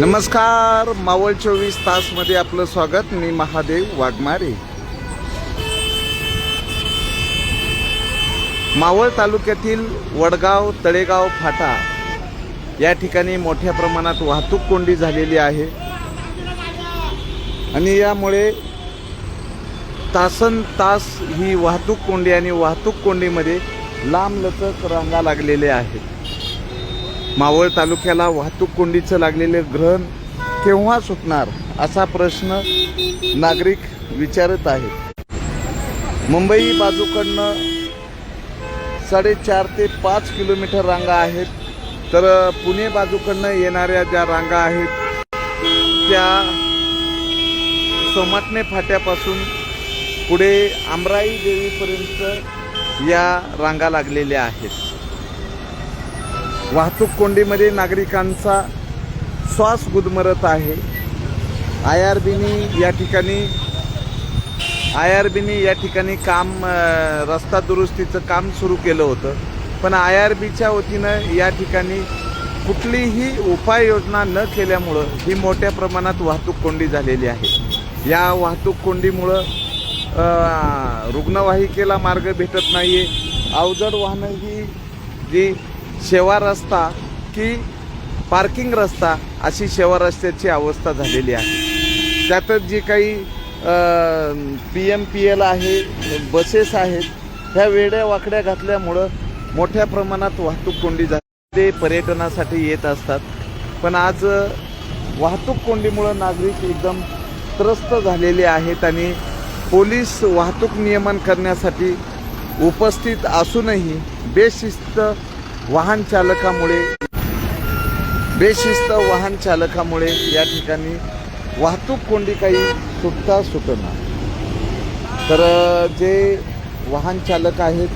नमस्कार मावळ चोवीस तासमध्ये आपलं स्वागत. मी महादेव वाघमारे. मावळ तालुक्यातील वडगाव तळेगाव फाटा या ठिकाणी मोठ्या प्रमाणात वाहतूक कोंडी झालेली आहे. आणि यामुळे तासन तास ही वाहतूक कोंडी आणि वाहतूक कोंडीमध्ये लांबलचक रांगा लागलेल्या आहेत. मावळ तालुक्याला वाहतूक कोंडीचं लागलेले ग्रहण केव्हा सुटणार असा प्रश्न नागरिक विचारत आहेत. मुंबई बाजूकडनं साडेचार ते पाच किलोमीटर रांगा आहेत. तर पुणे बाजूकडनं येणाऱ्या ज्या रांगा आहेत त्या सोमाटणे फाट्यापासून पुढे आमराई देवीपर्यंत या रांगा लागलेल्या आहेत. वाहतूक कोंडीमध्ये नागरिकांचा श्वास गुदमरत आहे. आय आर बीनी या ठिकाणी आय आर बीने या ठिकाणी काम रस्ता दुरुस्तीचं काम सुरू केलं होतं. पण आय आर बीच्या वतीनं या ठिकाणी कुठलीही उपाययोजना न केल्यामुळं ही मोठ्या प्रमाणात वाहतूक कोंडी झालेली आहे. या वाहतूक कोंडीमुळं रुग्णवाहिकेला मार्ग भेटत नाही आहे अवजड वाहनं ही जी शेवा रस्ता की पार्किंग रस्ता अशी शेवा रस्त्याची अवस्था झालेली आहे. त्यातच जी काही पी एम पी एल आहे बसेस आहेत ह्या वेड्या वाकड्या घातल्यामुळं मोठ्या प्रमाणात वाहतूक कोंडी झाली ते पर्यटनासाठी येत असतात. पण आज वाहतूक कोंडीमुळं नागरिक एकदम त्रस्त झालेले आहेत आणि पोलीस वाहतूक नियमन करण्यासाठी उपस्थित असूनही बेशिस्त वाहन चालकामुळे बेशिस्त वाहन चालकामुळे या ठिकाणी वाहतूक कोंडी काही सुटता सुटना तर जे वाहन चालक आहेत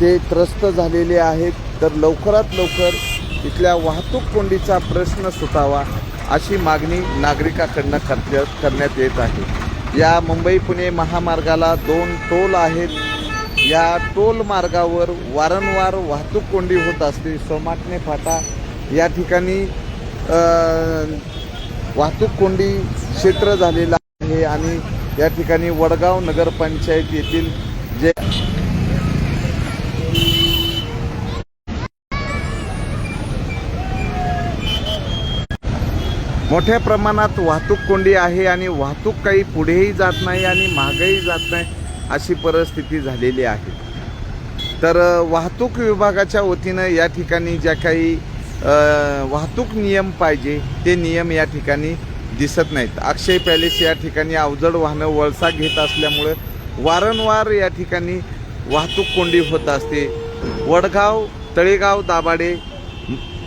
ते त्रस्त झालेले आहेत तर लवकरात लवकर इथल्या वाहतूक कोंडीचा प्रश्न सुटावा अशी मागणी नागरिकाकडनं करण्या करण्यात येत आहे. या मुंबई पुणे महामार्गाला दोन टोल आहेत. या टोल मार्गावर वारंवार वाहतूक कोंडी होत असते. सोमाटणे फाटा या ठिकाणी वाहतूक कोंडी क्षेत्र झालेलं आहे आणि या ठिकाणी वडगाव नगरपंचायत येथील जे मोठ्या प्रमाणात वाहतूक कोंडी आहे आणि वाहतूक काही पुढेही जात नाही आणि मागेही जात नाही. अशी परिस्थिती झालेली आहे. तर वाहतूक विभागाच्या वतीनं या ठिकाणी ज्या काही वाहतूक नियम पाहिजे ते नियम या ठिकाणी दिसत नाहीत. अक्षय पॅलेस या ठिकाणी अवजड वाहनं वळसा घेत असल्यामुळं वारंवार या ठिकाणी वाहतूक कोंडी होत असते. वडगाव तळेगाव दाभाडे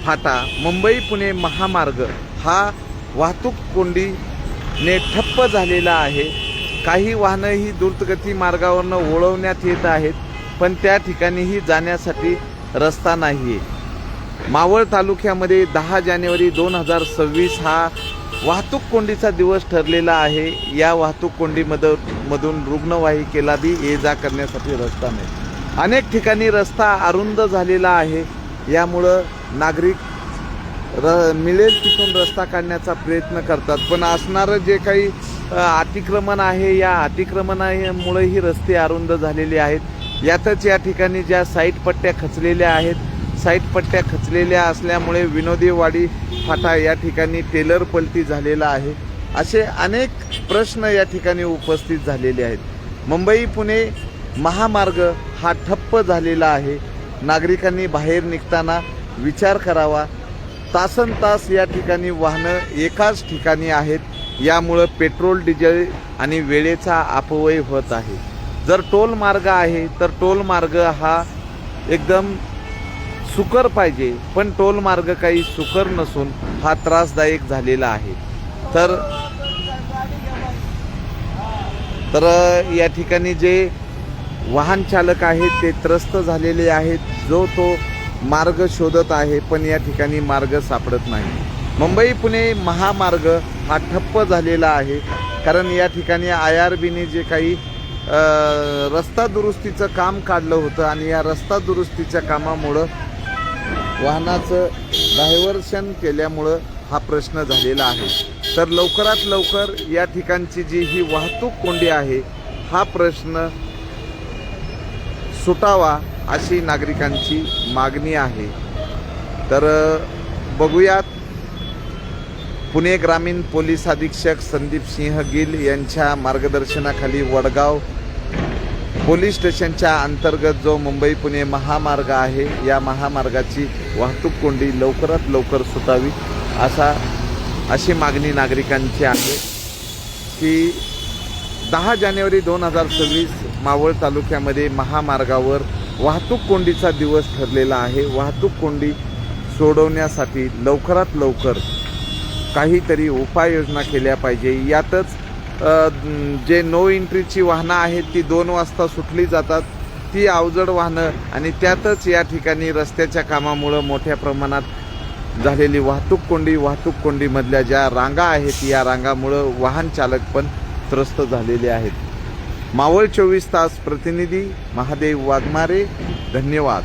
फाटा मुंबई पुणे महामार्ग हा वाहतूक कोंडीने ठप्प झालेला आहे. काही वाहनं ही द्रुतगती मार्गावरनं वळवण्यात येत आहेत पण त्या ठिकाणीही जाण्यासाठी रस्ता नाही आहे मावळ तालुक्यामध्ये दहा जानेवारी दोन हजार सव्वीस हा वाहतूक कोंडीचा दिवस ठरलेला आहे. या वाहतूक कोंडीमध मधून रुग्णवाहिकेला बी ये जा करण्यासाठी रस्ता नाही. अनेक ठिकाणी रस्ता अरुंद झालेला आहे. यामुळं नागरिक र मिळेल तिथून रस्ता काढण्याचा प्रयत्न करतात. पण असणारं जे काही अतिक्रमण आहे. या अतिक्रमणामुळे ही रस्ते अरुंद झालेले आहेत. यातच या ठिकाणी ज्या साईट पट्ट्या खचलेल्या आहेत साईट पट्ट्या खचलेल्या असल्यामुळे विनोदीवाडी फाटा या ठिकाणी टेलर पलटी झालेला आहे. असे अनेक प्रश्न या ठिकाणी उपस्थित झालेले आहेत. मुंबई पुणे महामार्ग हा ठप्प झालेला आहे. नागरिकांनी बाहेर निघताना विचार करावा. तासन तास या ठिकाणी वाहनं एकाच ठिकाणी आहेत. यामुळं पेट्रोल डिझेल आणि वेळेचा अपव्यय होत आहे. जर टोल मार्ग आहे तर टोल मार्ग हा एकदम सुकर पाहिजे. पण टोल मार्ग काही सुकर नसून हा त्रासदायक झालेला आहे. तर तर या ठिकाणी जे वाहन चालक आहेत ते त्रस्त झालेले आहेत. जो तो मार्ग शोधत आहे पण या ठिकाणी मार्ग सापडत नाही. मुंबई पुणे महामार्ग हा ठप्प झालेला आहे. कारण या ठिकाणी आय आर बीने जे काही रस्ता दुरुस्तीचं काम काढलं होतं आणि या रस्ता दुरुस्तीच्या कामामुळं वाहनाचं डायव्हर्शन केल्यामुळं हा प्रश्न झालेला आहे. तर लवकरात लवकर या ठिकाणची जी ही वाहतूक कोंडी आहे हा प्रश्न सुटावा अशी नागरिकांची मागणी आहे. तर बघूयात पुणे ग्रामीण पोलीस अधीक्षक संदीप सिंह गिल यांच्या मार्गदर्शनाखाली वडगाव पोलीस स्टेशनच्या अंतर्गत जो मुंबई पुणे महामार्ग आहे या महामार्गाची वाहतूक कोंडी लवकरात लवकर सुटावी असा अशी मागणी नागरिकांची आहे की दहा जानेवारी दोन हजार सव्वीस मावळ तालुक्यामध्ये महामार्गावर वाहतूक कोंडीचा दिवस ठरलेला आहे. वाहतूक कोंडी सोडवण्यासाठी लवकरात लवकर काहीतरी उपाययोजना केल्या पाहिजे. यातच जे नो एंट्रीची वाहनं आहेत ती दोन वाजता सुटली जातात. ती अवजड वाहनं आणि त्यातच या ठिकाणी रस्त्याच्या कामामुळं मोठ्या प्रमाणात झालेली वाहतूक कोंडी वाहतूक कोंडीमधल्या ज्या रांगा आहेत या रांगामुळं वाहन चालक पण त्रस्त झालेले आहेत. मावळ चोवीस तास प्रतिनिधी महादेव वाघमारे धन्यवाद.